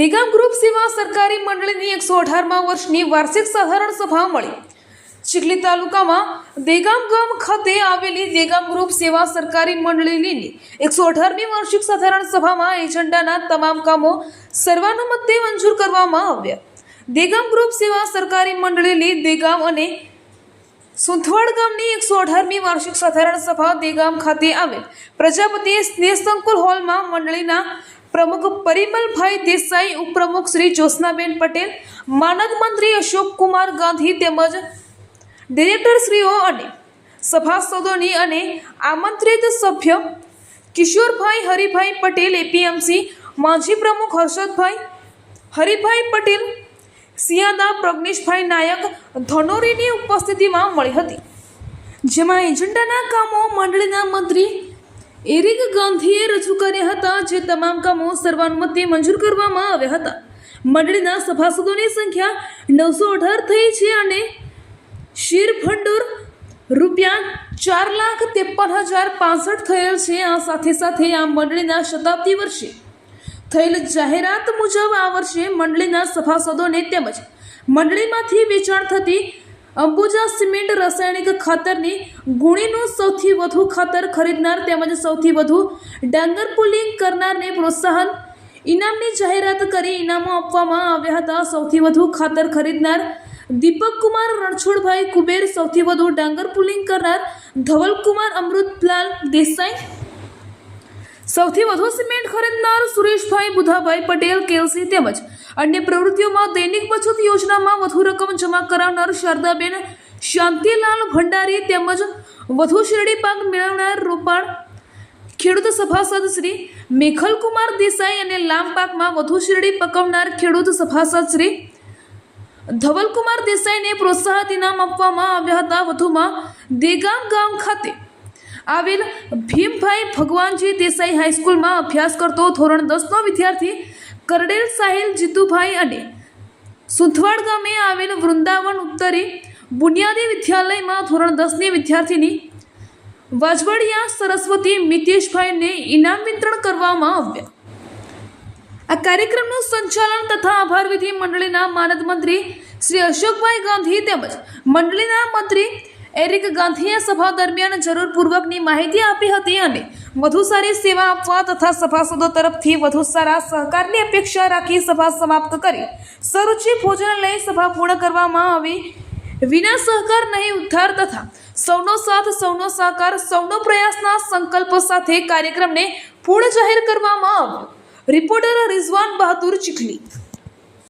Degam group સેવા સરકારી મંડળીની એકસો અઢારમાં વર્ષની વાર્ષિક સાધારણ સભા મળી. ચીખલી તાલુકામાં દેગામ ગામ ખાતે આવેલી દેગામ ગ્રુપ સેવા સરકારી મંડળીની એકસો અઢારમી વાર્ષિક સાધારણ સભામાં એજન્ડાના તમામ કામો સર્વાનુમતે મંજૂર કરવામાં આવ્યા. દેગામ ગ્રુપ સેવા સરકારી મંડળીની દેગામ અને સુંથવાડ ગામની એકસો અઢારમી વાર્ષિક સાધારણ સભા દેગામ ખાતે આવેલ. પ્રજાપતિ સ્નેહ સંકુલ હોલમાં મંડળીના પ્રમુખ પરિમલભાઈ દેસાઈ, ઉપપ્રમુખ શ્રી જ્યોત્સનાબેન પટેલ, માનદ મંત્રી અશોક કુમાર ગાંધી તેમજ ડિરેક્ટરશ્રીઓ અને સભાસદોની અને આમંત્રિત સભ્ય કિશોરભાઈ હરિભાઈ પટેલ એપીએમસી માજી પ્રમુખ હર્ષદભાઈ હરિભાઈ પટેલ સિયાદા પ્રજ્ઞેશભાઈ નાયક ધનોરીની ઉપસ્થિતિમાં મળી હતી. જેમાં એજન્ડાના કામો, મંડળીના મંત્રી એરિક ગાંધીએ રજૂ કર્યા હતા જે તમામ કામો સર્વાનુમતે મંજૂર કરવામાં આવ્યા હતા. મંડળીના સભાસદોની સંખ્યા નવસો અઢાર થઈ છે અને શેર ભંડોળ રૂપિયા ચાર લાખ ત્રેપન હજાર પાસઠ થયેલ છે. આ સાથે સાથે આ મંડળીના શતાબ્દી વર્ષે થયેલ જાહેરાત મુજબ આ વર્ષે મંડળીના સભાસદોને તેમજ મંડળીમાંથી વેચાણ થતી અંબુજા સિમેન્ટ રાસાયણિક ખાતરની ગુણીનું સૌથી વધુ ખાતર ખરીદનાર તેમજ સૌથી વધુ ડાંગર પુલિંગ કરનારને પ્રોત્સાહન ઇનામની જાહેરાત કરી ઇનામો આપવામાં આવ્યા હતા. સૌથી વધુ ખાતર ખરીદનાર દીપક કુમાર રણછોડભાઈ કુબેર, સૌથી વધુ ડાંગર પુલિંગ કરનાર ધવલકુમાર અમૃતલાલ દેસાઈ સૌથી વધુ સિમેન્ટ ખરીદનાર સુરેશભાઈ બુધાભાઈ પટેલ, કેલસી તેમજ અન્ય પ્રવૃત્તિઓમાં દૈનિક બચત યોજનામાં વધુ રકમ જમા કરાવનાર શારદાબેન શાંતિલાલ ભંડારી તેમજ વધુ શેરડી પાક મેળવનાર રોપાણ ખેડૂત સભાસદ શ્રી મેખલકુમાર દેસાઈ અને લામ પાકમાં વધુ શેરડી પકવનાર ખેડૂત સભાસદ શ્રી ધવલકુમાર દેસાઈને પ્રોત્સાહન ઇનામ આપવામાં આવ્યા હતા. વધુમાં દેગામ ગામ ખાતે આવેલ ભીમભાઈ ભગવાનજી દેસાઈ હાઈસ્કૂલમાં અભ્યાસ કરતો ધોરણ દસનો વિદ્યાર્થી કરડેલ સાહિલ જીતુભાઈ અને સુથવાડ ગામે આવેલ વૃંદાવન ઉત્તરે બુનિયાદી વિદ્યાલયમાં ધોરણ દસની વિદ્યાર્થીની વાજવડિયા સરસ્વતી મિતેશભાઈને ઇનામ વિતરણ કરવામાં આવ્યા. આ કાર્યક્રમનું સંચાલન તથા આભાર વિધિ મંડળીના માનદ મંત્રી શ્રી અશોકભાઈ ગાંધી તેમજ મંડળીના મંત્રી એરિક ગાંધીએ સભા દરમિયાન જરૂરપૂર્વકની માહિતી આપી હતી અને વધુ સારી સેવા આપવા તથા સભાસદો તરફથી વધુ સારા સહકારની અપેક્ષા રાખી સભા સમાપ્ત કરી. સરુચિ ભોજન લઈ સભા પૂર્ણ કરવામાં આવી. વિના સહકાર નહીં ઉદ્ધાર તથા સૌનો સાથ, સૌનો સહકાર સૌનો પ્રયાસના સંકલ્પ સાથે કાર્યક્રમને પૂર્ણ જાહેર કરવામાં આવ્યો. રિપોર્ટર રિઝવાન બહાદુર ચીખલી.